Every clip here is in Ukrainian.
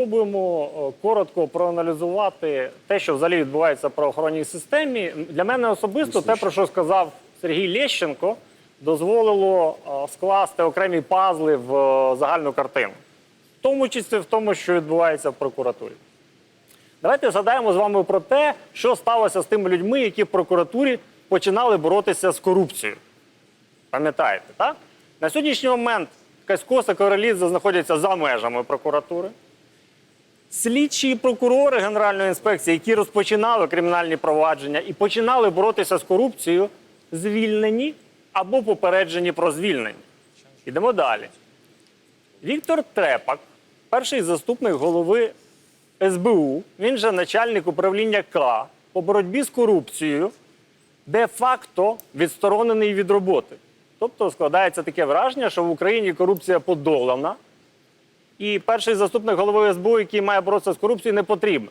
Спробуємо е, коротко проаналізувати те, що взагалі відбувається в правоохоронній системі. Для мене особисто те, про що сказав Сергій Лещенко, дозволило е, скласти окремі пазли в е, загальну картину, в тому числі в тому, що відбувається в прокуратурі. Давайте згадаємо з вами про те, що сталося з тими людьми, які в прокуратурі починали боротися з корупцією. Пам'ятаєте, так? На сьогоднішній момент Касько і знаходяться за межами прокуратури. Слідчі і прокурори Генеральної інспекції, які розпочинали кримінальні провадження і починали боротися з корупцією, звільнені або попереджені про звільнення. Ідемо далі. Віктор Трепак, перший заступник голови СБУ, він же начальник управління К по боротьбі з корупцією, де-факто відсторонений від роботи. Тобто складається таке враження, що в Україні корупція подолана, і перший заступник голови СБУ, який має боротися з корупцією, не потрібен.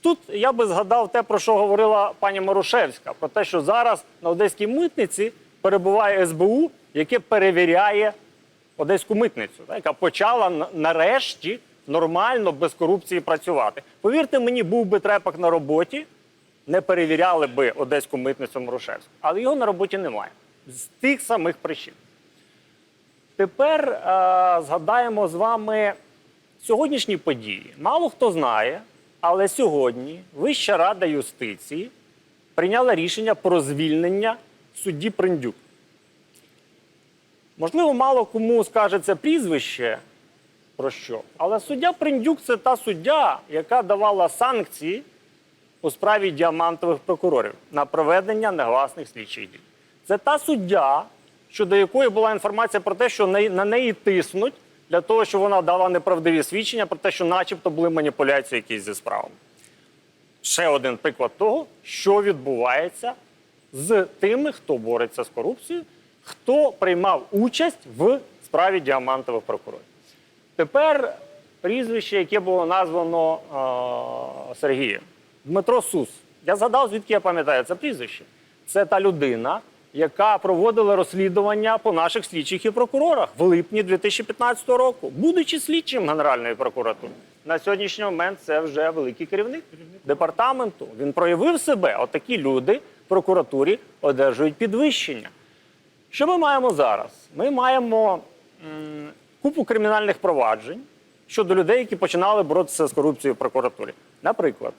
Тут я би згадав те, про що говорила пані Марушевська, про те, що зараз на одеській митниці перебуває СБУ, яке перевіряє одеську митницю, яка почала нарешті нормально без корупції працювати. Повірте мені, був би трепак на роботі, не перевіряли би одеську митницю Марушевську. Але його на роботі немає з тих самих причин. Тепер е, згадаємо з вами сьогоднішні події. Мало хто знає, але сьогодні Вища рада юстиції прийняла рішення про звільнення судді Приндюк. Можливо, мало кому скажеться прізвище про що, але суддя Приндюк це та суддя, яка давала санкції у справі діамантових прокурорів на проведення негласних слідчих дій. Це та суддя, щодо якої була інформація про те, що на неї тиснуть для того, щоб вона дала неправдиві свідчення про те, що, начебто, були маніпуляції якісь зі справами. Ще один приклад того, що відбувається з тими, хто бореться з корупцією, хто приймав участь в справі діамантових прокурорів. Тепер прізвище, яке було названо е, Сергієм. Дмитро Сус. Я згадав, звідки я пам'ятаю це прізвище. Це та людина, яка проводила розслідування по наших слідчих і прокурорах в липні 2015 року, будучи слідчим Генеральної прокуратури. На сьогоднішній момент це вже великий керівник департаменту. Він проявив себе. Отакі люди в прокуратурі одержують підвищення. Що ми маємо зараз? Ми маємо м, купу кримінальних проваджень щодо людей, які починали боротися з корупцією в прокуратурі. Наприклад,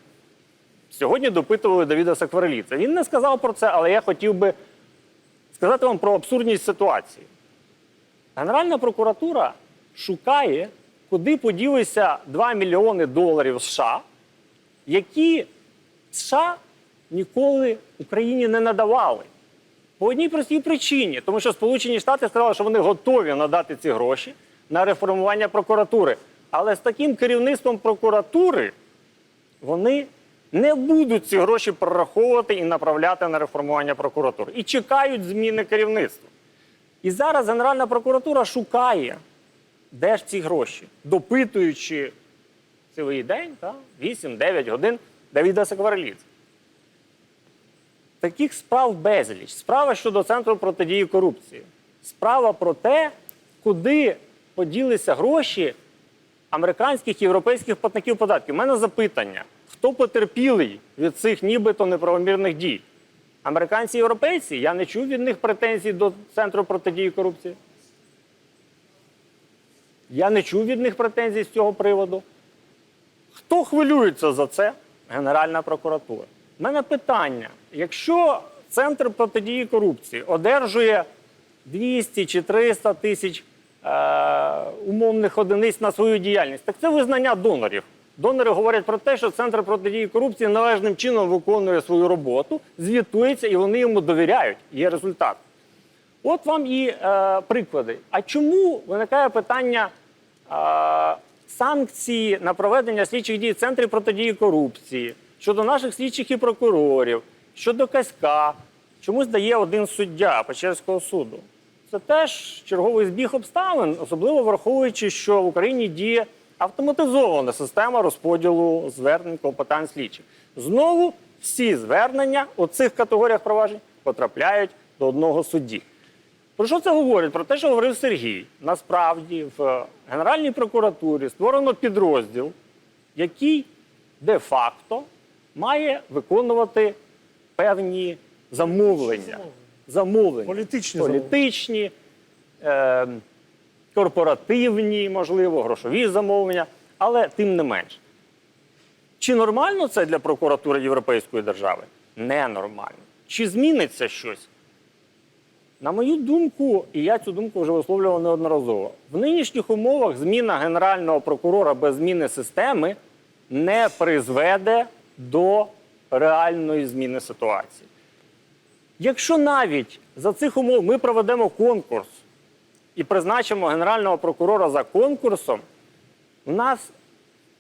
сьогодні допитували Давіда Саквареліца. Він не сказав про це, але я хотів би сказати вам про абсурдність ситуації. Генеральна прокуратура шукає, куди поділися 2 мільйони доларів США, які США ніколи Україні не надавали. По одній простій причині, тому що Сполучені Штати сказали, що вони готові надати ці гроші на реформування прокуратури. Але з таким керівництвом прокуратури вони не будуть ці гроші прораховувати і направляти на реформування прокуратури. І чекають зміни керівництва. І зараз Генеральна прокуратура шукає, де ж ці гроші, допитуючи цілий день, та, 8-9 годин Давіда Сакварелідзе. Таких справ безліч. Справа щодо центру протидії корупції. Справа про те, куди поділися гроші американських і європейських платників податків. У мене запитання: хто потерпілий від цих нібито неправомірних дій? Американці і європейці? Я не чув від них претензій до центру протидії корупції. Я не чув від них претензій з цього приводу. Хто хвилюється за це? Генеральна прокуратура. У мене питання: якщо Центр протидії корупції одержує 200 чи 300 тисяч е, умовних одиниць на свою діяльність, так це визнання донорів. Донори говорять про те, що Центр протидії корупції належним чином виконує свою роботу, звітується і вони йому довіряють. Є результат. От вам і е, приклади. А чому виникає питання е, санкції на проведення слідчих дій в центрі протидії корупції щодо наших слідчих і прокурорів, щодо Каська? Чомусь дає один суддя Печерського суду. Це теж черговий збіг обставин, особливо враховуючи, що в Україні діє автоматизована система розподілу звернень клопотань слідчих. Знову всі звернення у цих категоріях проваджень потрапляють до одного судді. Про що це говорить? Про те, що говорив Сергій. Насправді в Генеральній прокуратурі створено підрозділ, який де-факто має виконувати певні замовлення. Замовлення. Політичні замовлення. Політичні, е, корпоративні, можливо, грошові замовлення, але тим не менш. Чи нормально це для прокуратури Європейської держави? Ненормально. Чи зміниться щось? На мою думку, і я цю думку вже висловлював неодноразово, в нинішніх умовах зміна генерального прокурора без зміни системи не призведе до реальної зміни ситуації. Якщо навіть за цих умов ми проведемо конкурс і призначимо генерального прокурора за конкурсом, у нас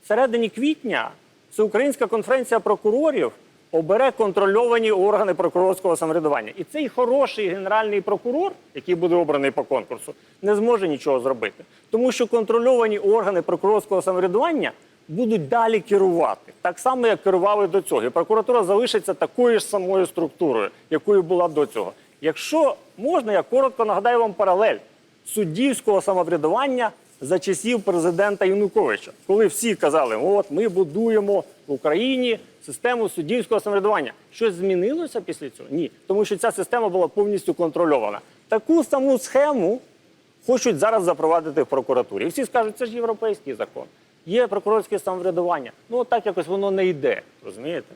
в середині квітня Всеукраїнська конференція прокурорів обере контрольовані органи прокурорського самоврядування. І цей хороший генеральний прокурор, який буде обраний по конкурсу, не зможе нічого зробити. Тому що контрольовані органи прокурорського самоврядування будуть далі керувати, так само, як керували до цього. І прокуратура залишиться такою ж самою структурою, якою була до цього. Якщо можна, я коротко нагадаю вам паралель суддівського самоврядування за часів президента Януковича, коли всі казали, от ми будуємо в Україні систему суддівського самоврядування. Щось змінилося після цього? Ні, тому що ця система була повністю контрольована. Таку саму схему хочуть зараз запровадити в прокуратурі. І всі скажуть, це ж європейський закон. Є прокурорське самоврядування. Ну, от так якось воно не йде. Розумієте?